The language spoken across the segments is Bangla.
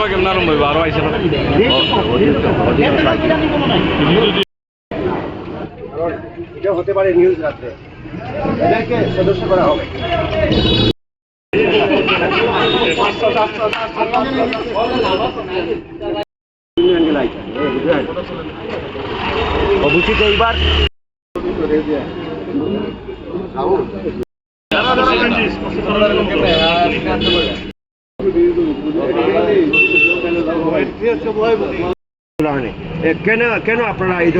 সভা কেমন আরম্ভ হইব আরও আইসে না এটা হতে পারে নিউজ রাত্রে। এদেরকে সদস্য করা হবে। এইবার। কেন আপনারা এই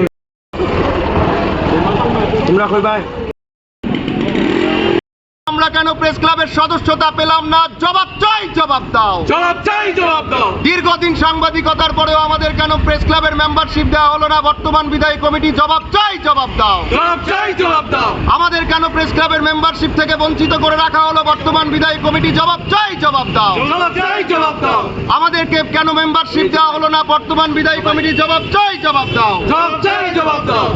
তোমরা কইবাই আমরা কেন প্রেস ক্লাবের সদস্যতা পেলাম না? জবাব জবাব দাও। জবাব চাই জবাব দাও। দীর্ঘদিন সাংবাদিকতার পরেও আমাদের কেন প্রেস ক্লাবের মেম্বারশিপ দেওয়া হলো না? বর্তমান বিদায়ী কমিটি জবাব চাই জবাব দাও। জবাব চাই জবাব দাও। আমাদের কেন প্রেস ক্লাবের মেম্বারশিপ থেকে বঞ্চিত করে রাখা হলো? বর্তমান বিদায়ী কমিটি জবাব চাই জবাব দাও। জবাব চাই জবাব দাও। আমাদেরকে কেন মেম্বারশিপ দেওয়া হলো না? বর্তমান বিদায়ী কমিটি জবাব চাই জবাব দাও। জবাব চাই জবাব দাও।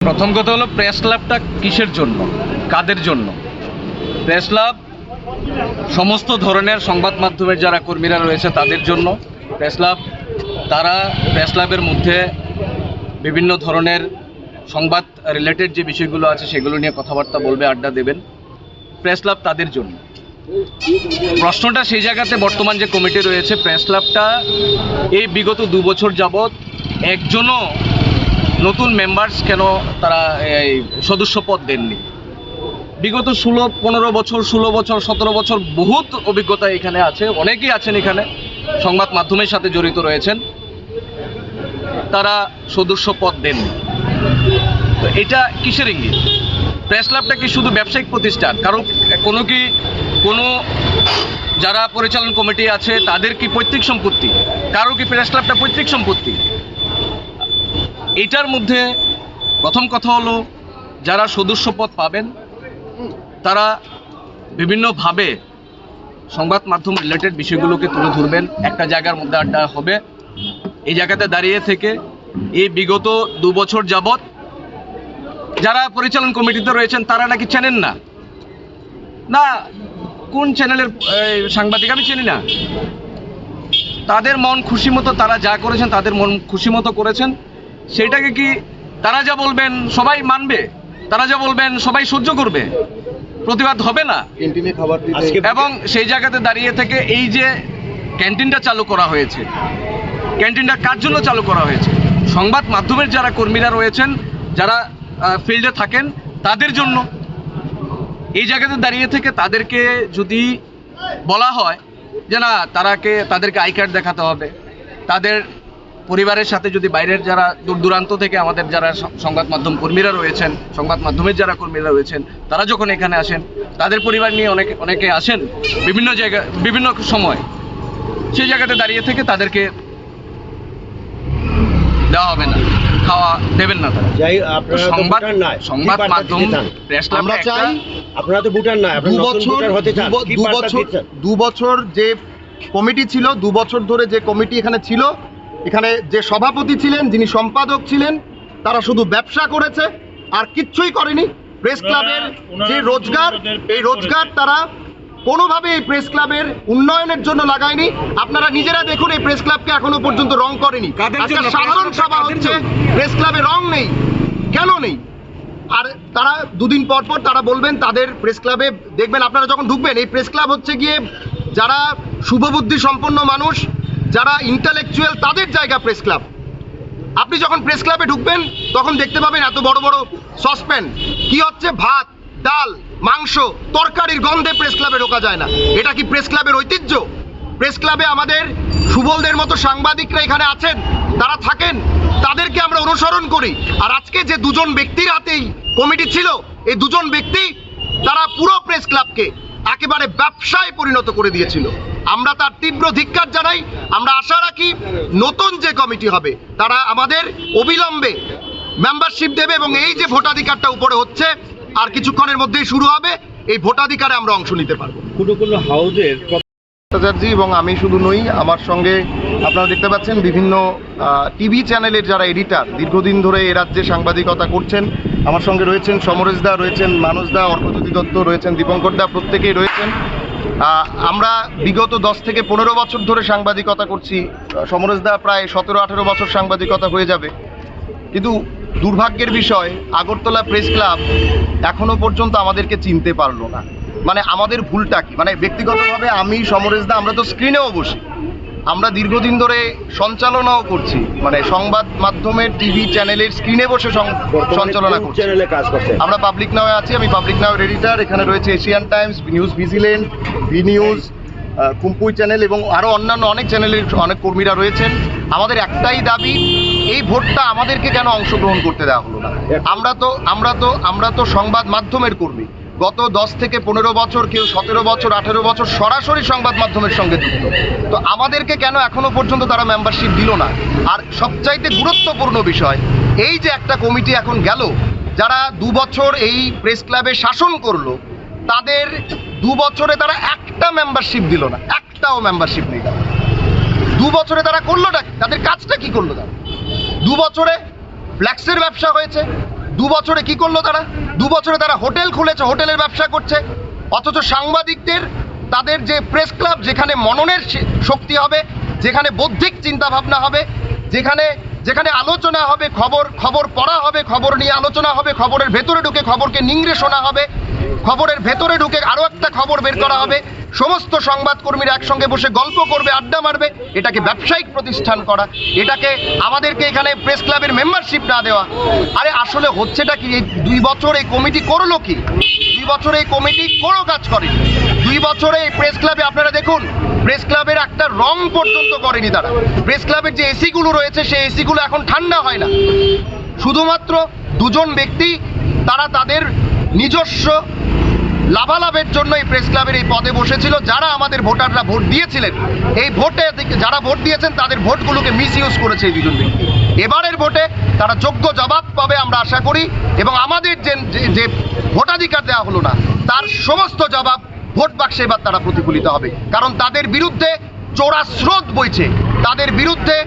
প্রথম কথা হলো প্রেস ক্লাবটা কিসের জন্য? কাদের জন্য? প্রেস ক্লাব সমস্ত ধরনের সংবাদ মাধ্যমের যারা কর্মীরা রয়েছে তাদের জন্য প্রেস ক্লাব, তারা প্রেস ক্লাবের মধ্যে বিভিন্ন ধরনের সংবাদ রিলেটেড যে বিষয়গুলো আছে সেগুলো নিয়ে কথাবার্তা বলবে, আড্ডা দেবেন। প্রেস তাদের জন্য। প্রশ্নটা সেই জায়গাতে বর্তমান যে কমিটি রয়েছে, প্রেস ক্লাবটা এই বিগত দু বছর যাবৎ একজনও নতুন মেম্বার্স কেন তারা এই সদস্য পদ দেননি? বিগত ষোলো, পনেরো বছর, ষোলো বছর, সতেরো বছর বহুত অভিজ্ঞতা এখানে আছে, অনেকেই আছেন এখানে, সংবাদ মাধ্যমের সাথে জড়িত রয়েছেন। তারা সদস্য পদ দেননি। তো এটা কিসের ইঙ্গিত? প্রেস ক্লাবটা কি শুধু ব্যবসায়িক প্রতিষ্ঠান? কারণ কোনো কি, কোনো যারা পরিচালন কমিটি আছে, তাদের কি পৈতৃক সম্পত্তি? কারও কি প্রেস ক্লাবটা পৈতৃক সম্পত্তি? এটার মধ্যে প্রথম কথা হলো, যারা সদস্য পদ পাবেন তারা বিভিন্নভাবে সংবাদ মাধ্যম রিলেটেড বিষয়গুলোকে তুলে ধরবেন। একটা জায়গার মধ্যে আড্ডা হবে। এই জায়গাতে দাঁড়িয়ে থেকে এই বিগত দু বছর যাবৎ যারা পরিচালন কমিটিতে রয়েছেন, তারা নাকি চেনেন না? না, কোন চ্যানেলের সাংবাদিক আমি চিনি না। তাদের মন খুশি মতো তারা যা করেছেন, তাদের মন খুশি মতো করেছেন। সেটাকে কি তারা যা বলবেন সবাই মানবে? তারা যা বলবেন সবাই সহ্য করবে। প্রতিবাদ হবে না। এবং সেই জায়গাতে দাঁড়িয়ে থেকে এই যে ক্যান্টিনটা চালু করা হয়েছে ক্যান্টিনটা কার জন্য চালু করা হয়েছে? সংবাদ মাধ্যমের যারা কর্মীরা রয়েছেন যারা ফিল্ডে থাকেন তাদের জন্য। এই জায়গাতে দাঁড়িয়ে থেকে তাদেরকে যদি বলা হয় যে না তারাকে তাদেরকে আই কার্ড দেখাতে হবে তাদের পরিবারের সাথে যদি বাইরের যারা দূর দূরান্ত থেকে আমাদের যারা সংবাদ মাধ্যম কর্মীরা রয়েছেন সংবাদ মাধ্যমের যারা কর্মীরা রয়েছেন তারা যখন এখানে আসেন তাদের পরিবার নিয়ে অনেকে অনেকে আসেন বিভিন্ন জায়গা বিভিন্ন সময়। সেই জায়গাতে দাঁড়িয়ে থেকে তাদেরকে দেওয়া হবে না খাওয়া দেবেন না তারা। যাই আপনারা তো সংবাদ মাধ্যম প্রেস আমরা চাই আপনারা তো ভুটান বছর? দু বছর যে কমিটি ছিল দু বছর ধরে যে কমিটি এখানে ছিল এখানে যে সভাপতি ছিলেন যিনি সম্পাদক ছিলেন তারা শুধু ব্যবসা করেছে আর কিচ্ছুই করেনি। প্রেস ক্লাবের যে রোজগার এই রোজগার তারা কোনোভাবে এই প্রেস ক্লাবের উন্নয়নের জন্য লাগায়নি। আপনারা নিজেরা দেখুন এই প্রেস ক্লাবকে এখনও পর্যন্ত রং করেনি? সাধারণ সভা হচ্ছে? প্রেস ক্লাবে রং নেই। কেন নেই? আর তারা দুদিন পর পর তারা বলবেন তাদের প্রেস ক্লাবে দেখবেন আপনারা যখন ঢুকবেন এই প্রেস ক্লাব হচ্ছে গিয়ে যারা শুভবুদ্ধি সম্পন্ন মানুষ যারা ইন্টালেকচুয়াল তাদের জায়গা প্রেস ক্লাব আপনি যখন প্রেস ক্লাবে ঢুকবেন, তখন দেখতে পাবেন এত বড় বড় সসপ্যান কি হচ্ছে? ভাত, ডাল, মাংস, তরকারির গন্ধে প্রেস ক্লাবে ঢোকা যায় না। এটা কি প্রেস ক্লাবের ঐতিহ্য? প্রেস ক্লাবে আমাদের সুবলদের মতো সাংবাদিকরা এখানে আছেন, তারা থাকেন, তাদেরকে আমরা অনুসরণ করি। আর আজকে যে দুজন ব্যক্তির হাতেই কমিটি ছিল, এই দুজন ব্যক্তি তারা পুরো প্রেস ক্লাবকে একেবারে ব্যবসায় পরিণত করে দিয়েছিল। আমরা তার তীব্র ধিক্কার জানাই। আমরা আশা রাখি নতুন যে কমিটি হবে তারা আমাদের অবিলম্বে মেম্বারশিপ দেবে এবং এই যে ভোটাধিকারটা উপরে হচ্ছে আর কিছুক্ষণের মধ্যেই শুরু হবে এই ভোটাধিকারে আমরা অংশ নিতে পারব। কোনো কোনো হাউজের ভট্টাচার্য এবং আমি শুধু নই আমার সঙ্গে আপনারা দেখতে পাচ্ছেন বিভিন্ন টিভি চ্যানেলের যারা এডিটার দীর্ঘদিন ধরে এ রাজ্যে সাংবাদিকতা করছেন আমার সঙ্গে রয়েছেন সমরেশ দা রয়েছেন মানস দা অর্কজ্যোতি দত্ত রয়েছেন দীপঙ্কর দা প্রত্যেকেই রয়েছেন। আমরা বিগত দশ থেকে পনেরো বছর ধরে সাংবাদিকতা করছি। সমরেশদা প্রায় সতেরো, আঠেরো বছর সাংবাদিকতা হয়ে যাবে। কিন্তু দুর্ভাগ্যের বিষয়, আগরতলা প্রেস ক্লাব এখনও পর্যন্ত আমাদেরকে চিনতে পারল না। মানে আমাদের ভুলটা কি? মানে ব্যক্তিগতভাবে আমি সমরেশদা আমরা তো স্ক্রিনেও বসি। আমরা দীর্ঘদিন ধরে সঞ্চালনাও করছি। মানে সংবাদ মাধ্যমের টিভি চ্যানেলের স্ক্রিনে বসে সঞ্চালনা করছি। চ্যানেলে কাজ করছেন। আমরা পাবলিক নাওয়ে আছি আমি পাবলিক নাও এডিটার এখানে রয়েছে Asian Times news vigilant B news কুম্পুই channel এবং আরও অন্যান্য অনেক চ্যানেলের অনেক কর্মীরা রয়েছেন। আমাদের একটাই দাবি এই ভোটটা আমাদেরকে কেন অংশগ্রহণ করতে দেওয়া হলো না? আমরা তো আমরা তো আমরা তো সংবাদ মাধ্যমের কর্মী। গত দশ থেকে পনেরো বছর কেউ সতেরো বছর, আঠেরো বছর সরাসরি সংবাদ মাধ্যমের সঙ্গে যুক্ত। তো আমাদেরকে কেন এখনও পর্যন্ত তারা মেম্বারশিপ দিল না? আর সবচাইতে গুরুত্বপূর্ণ বিষয়, এই যে একটা কমিটি এখন গেল, যারা দু বছর এই প্রেস ক্লাবে শাসন করল, তাদের দু বছরে তারা একটা মেম্বারশিপ দিল না, একটাও মেম্বারশিপ নেই। দু বছরে তারা করলোটা? তাদের কাজটা কি করল তারা? দু বছরে ফ্ল্যাক্সের ব্যবসা হয়েছে দু বছরে কি করল তারা? দু বছরে তারা হোটেল খুলেছে, হোটেলের ব্যবসা করছে। অথচ সাংবাদিকদের, তাদের যে প্রেস ক্লাব, যেখানে মননের শক্তি হবে, যেখানে বৌদ্ধিক চিন্তা ভাবনা হবে, যেখানে যেখানে আলোচনা হবে, খবর খবর পড়া হবে, খবর নিয়ে আলোচনা হবে, খবরের ভেতরে ঢুকে খবরকে নিংড়ে শোনা হবে, খবরের ভেতরে ঢুকে আরও একটা খবর বের করা হবে সমস্ত সংবাদকর্মীরা একসঙ্গে বসে গল্প করবে, আড্ডা মারবে। এটাকে ব্যবসায়িক প্রতিষ্ঠান করা, এটাকে আমাদেরকে এখানে প্রেস ক্লাবের মেম্বারশিপ না দেওয়া। আরে আসলে হচ্ছেটা কি? এই দুই বছর এই কমিটি করল কি? দুই বছর এই কমিটি কোনো কাজ করে দুই বছরে এই প্রেস ক্লাবে, আপনারা দেখুন, প্রেস ক্লাবের একটা রং পর্যন্ত করেনি তারা। প্রেস ক্লাবের যে এসিগুলো রয়েছে, সেই এসিগুলো এখন ঠান্ডা হয় না। শুধুমাত্র দুজন ব্যক্তি, তারা তাদের নিজস্ব লাভালাভের জন্য এই প্রেস ক্লাবের এই পদে বসেছিল। যারা আমাদের ভোটাররা ভোট দিয়েছিলেন, এই ভোটে যারা ভোট দিয়েছেন, তাদের ভোটগুলোকে মিস ইউজ করেছে এই দুজন ব্যক্তি এবারের ভোটে তারা যোগ্য জবাব পাবে আমরা আশা করি, এবং আমাদের যে যে- ভোটাধিকার দেওয়া হলো না, তার সমস্ত জবাব ভোট বাক্সে এবার তারা প্রতিফলিত হবে। কারণ তাদের বিরুদ্ধে চোরা স্রোত বইছে। তাদের বিরুদ্ধে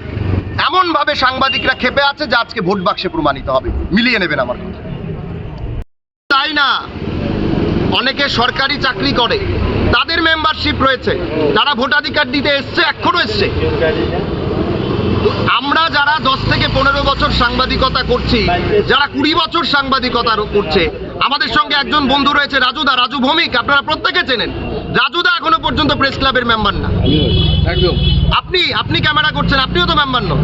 এমনভাবে সাংবাদিকরা খেপে আছে যা আজকে ভোট বাক্সে প্রমাণিত হবে। মিলিয়ে নেবেন আমার কথা। তাই না? অনেকে সরকারি চাকরি করে। তাদের মেম্বারশিপ রয়েছে। তারা ভোটাধিকার দিতে এসছে এখনও এসছে। আমরা যারা দশ থেকে পনেরো বছর সাংবাদিকতা করছি যারা কুড়ি বছর সাংবাদিকতা করছে আমাদের সঙ্গে একজন বন্ধু রয়েছে রাজুদা। রাজু ভৌমিক আপনারা প্রত্যেকে চেনেন। রাজুদা এখনও পর্যন্ত প্রেস ক্লাবের মেম্বার না। আপনি আপনি ক্যামেরা করছেন আপনিও তো মেম্বার নন।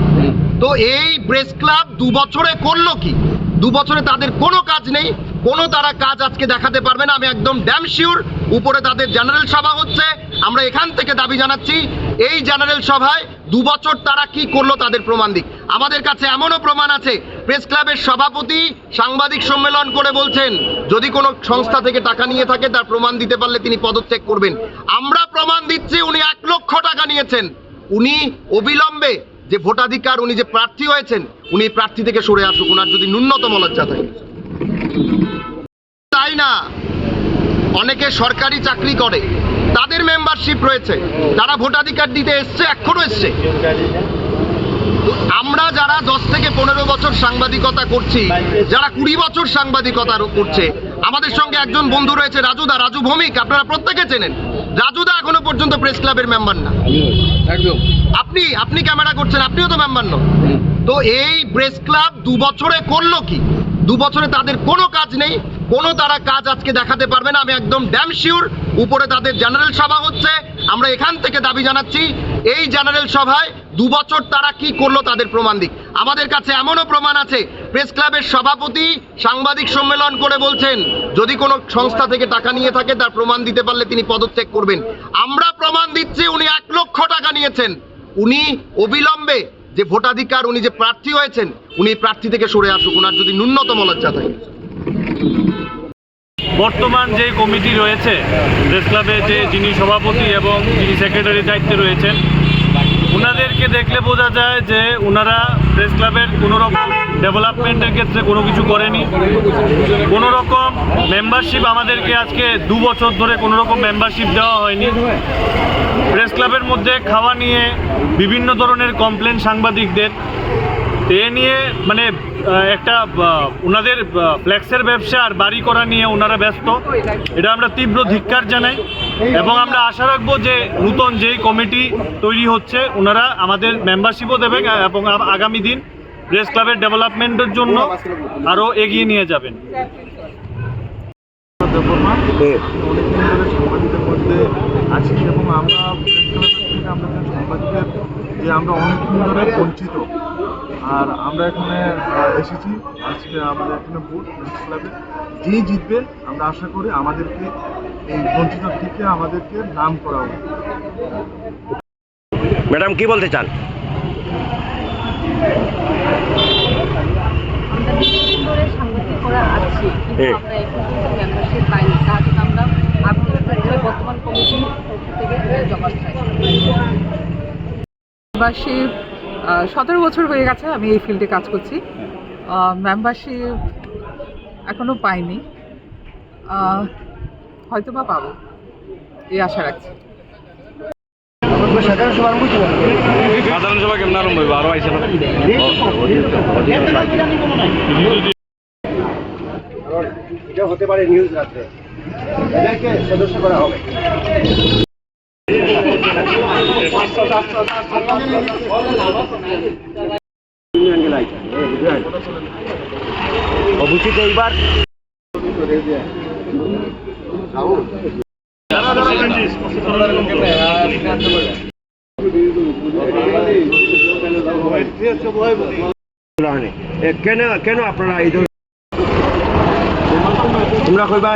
তো এই প্রেস ক্লাব দু বছরে করল কি? দু বছরে তাদের কোনো কাজ নেই। কোনো তারা কাজ আজকে দেখাতে পারবে না, আমি একদম ড্যাম শিওর উপরে তাদের জেনারেল সভা হচ্ছে। আমরা এখান থেকে দাবি জানাচ্ছি, এই জেনারেল সভায় দু বছর তারা কি করল তাদের প্রমাণ দিক। আমাদের কাছে এমনও প্রমাণ আছে প্রেস ক্লাবের সভাপতি সাংবাদিক সম্মেলন করে বলছেন, যদি কোনো সংস্থা থেকে টাকা নিয়ে থাকে তার প্রমাণ দিতে পারলে তিনি পদত্যাগ করবেন। আমরা প্রমাণ দিচ্ছি, উনি এক লক্ষ টাকা নিয়েছেন। উনি অবিলম্বে যে ভোটাধিকার, উনি যে প্রার্থী হয়েছেন, উনি প্রার্থী থেকে সরে আসুক ওনার যদি ন্যূনতম লজ্জা থাকে। তাই না। অনেকে সরকারি চাকরি করে। তাদের মেম্বারশিপ রয়েছে। তারা ভোটাধিকার দিতে এসছে এখনও এসছে। আমরা যারা দশ থেকে পনেরো বছর সাংবাদিকতা করছি যারা কুড়ি বছর সাংবাদিকতা করছে আমাদের সঙ্গে একজন বন্ধু রয়েছে রাজুদা। রাজু ভৌমিক আপনারা প্রত্যেকে চেনেন। রাজুদা এখনও পর্যন্ত প্রেস ক্লাবের মেম্বার না। একদম। আপনি আপনি ক্যামেরা করছেন আপনিও তো মেম্বার নন। তো এই প্রেস ক্লাব দু বছরে করল কি? দু বছরে তাদের কোনো কাজ নেই। কোনো তারা কাজ আজকে দেখাতে পারবে না, আমি একদম ড্যাম শিওর উপরে তাদের জেনারেল সভা হচ্ছে। আমরা এখান থেকে দাবি জানাচ্ছি, এই জেনারেল সভায় দু বছর তারা কি করল তাদের প্রমাণ দিক। আমাদের কাছে এমনও প্রমাণ আছে প্রেস ক্লাবের সভাপতি সাংবাদিক সম্মেলন করে বলছেন, যদি কোনো সংস্থা থেকে টাকা নিয়ে থাকে তার প্রমাণ দিতে পারলে তিনি পদত্যাগ করবেন। আমরা প্রমাণ দিচ্ছি, উনি এক লক্ষ টাকা নিয়েছেন। উনি অবিলম্বে যে ভোটাধিকার, উনি যে প্রার্থী হয়েছেন, উনি প্রার্থী থেকে সরে আসুক, ওনার যদি ন্যূনতম লজ্জা থাকে। বর্তমান যে কমিটি রয়েছে, প্রেস ক্লাবে যে যিনি সভাপতি এবং যিনি সেক্রেটারি দায়িত্বে রয়েছেন ওনাদেরকে দেখলে বোঝা যায় যে ওনারা প্রেস ক্লাবের কোনো রকম ডেভেলপমেন্টের ক্ষেত্রে কোনো কিছু করেনি। কোনো রকম মেম্বারশিপ আমাদেরকে আজকে দু বছর ধরে কোনো রকম মেম্বারশিপ দেওয়া হয়নি। প্রেস ক্লাবের মধ্যে খাওয়া নিয়ে বিভিন্ন ধরনের কমপ্লেন সাংবাদিকদের এ নিয়ে মানে একটা ওনাদের ফ্ল্যাক্সের ব্যবসা আর বাড়ি করা নিয়ে ওনারা ব্যস্ত। এটা আমরা তীব্র ধিক্কার জানাই এবং আমরা আশা রাখব যে নূতন যেই কমিটি তৈরি হচ্ছে, ওনারা আমাদের মেম্বারশিপও দেবে এবং আগামী দিন প্রেস ক্লাবের ডেভেলপমেন্টের জন্য আরও এগিয়ে নিয়ে যাবেন। আমরা আমরা অনেকদিন ধরে বঞ্চিত আর আমরা এখানে এসেছি আজকে আমাদের এখানে ভোট প্রেস ক্লাবে যেই জিতবে আমরা আশা করি আমাদেরকে এই বঞ্চিত থেকে আমাদেরকে নাম করা হবে ম্যাডাম কি বলতে চান? কাছে বর্তমান কমিটি থেকে জমা চাই। সতেরো বছর হয়ে গেছে আমি এই ফিল্ডে কাজ করছি। মেম্বারশিপ এখনও পাইনি। হয়তো বা পাবো। এই আশা রাখছি। সাধারণ সভা আরম্ভ সাধারণ সভা কেমন আরম্ভ হইব? আরও আইসা এটা হতে পারে নিউজ রাত্রে। এদেরকে সদস্য করা হবে। অবশ্যই এইবার। কেন কেন আপনারা এই ধরনের তোমরা কইবা?